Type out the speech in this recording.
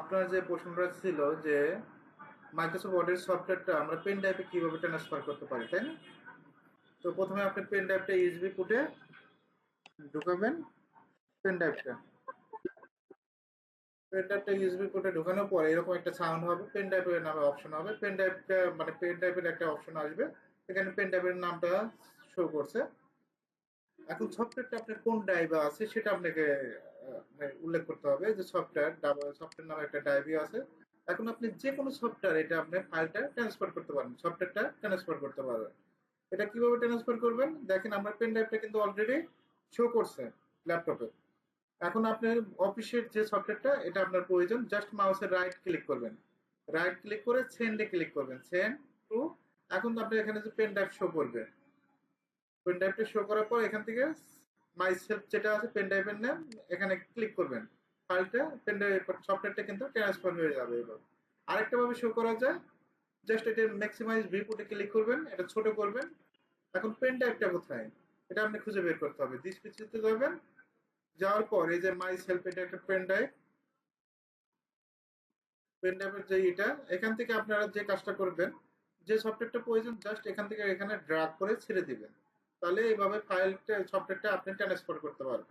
আপনার যে প্রশ্নটা ছিল যে মাইক্রোসফট ওয়ার্ডের সফটওয়্যারটা আমরা পেন ড্রাইভে কীভাবে ট্রান্সফার করতে পারি, তাই না? তো প্রথমে আপনি পেন ড্রাইভটা ইউএসবি পুটে ঢুকাবেন পেন ড্রাইভটা পেন ড্রাইভটা ইউএসবি পুটে ঢুকানোর পরে এরকম একটা সাউন্ড হবে পেন ড্রাইভের নামে অপশন হবে। পেন ড্রাইভটা মানে পেন ড্রাইভের একটা অপশন আসবে, এখানে পেন ড্রাইভের নামটা শো করছে। এখন সফটওয়্যারটা আপনার কোন ড্রাইভে আছে সেটা আপনাকে উল্লেখ করতে হবে যে সফটওয়্যার সফটওয়্যার নামে একটা ড্রাইভই আছে। এখন আপনি যে কোনো সফটওয়্যার এটা আপনি ফাইলটা ট্রান্সফার করতে পারেন সফটওয়্যারটা ট্রান্সফার করতে পারবেন। এটা কীভাবে ট্রান্সফার করবেন? দেখেন আমার পেন ড্রাইভটা কিন্তু অলরেডি শো করছে ল্যাপটপে এখন আপনার অফিসের যে সফটওয়্যারটা এটা আপনার প্রয়োজন জাস্ট মাউসের রাইট ক্লিক করবেন। রাইট ক্লিক করে সেন্ডে ক্লিক করবেন। সেন্ড টু এখন আপনি এখানে যে পেন ড্রাইভ শো করবে পেন ড্রাইভটা শো করার পর এখান থেকে মাই সেলফ যেটা আছে পেন ড্রাইভের নাম এখানে ক্লিক করবেন। ফাইলটা পেন ড্রাইভ সফটওয়্যারটা কিন্তু ট্রান্সফার হয়ে যাবে এবার। আরেকটা ভাবে শো করা যায় জাস্ট এটা ম্যাক্সিমাইজ ভিউপুটে ক্লিক করবেন, এটা ছোট করবেন। এখন পেন ড্রাইভটা কোথায়? এটা আপনি খুঁজে বের করতে হবে। দিস পিছিতে যাবেন, যাওয়ার পর এই যে মাই সেলফ এটা একটা পেন ড্রাইভ পেন ড্রাইভের যে এটা, এখান থেকে আপনারা যে কাজটা করবেন, যে সফটওয়্যারটা প্রয়োজন জাস্ট এখান থেকে এখানে ড্রাগ করে ছেড়ে দিবেন। তাহলে এইভাবে ফাইলটা সফটওয়্যারটা আপনি ট্রান্সফার করতে পারবেন।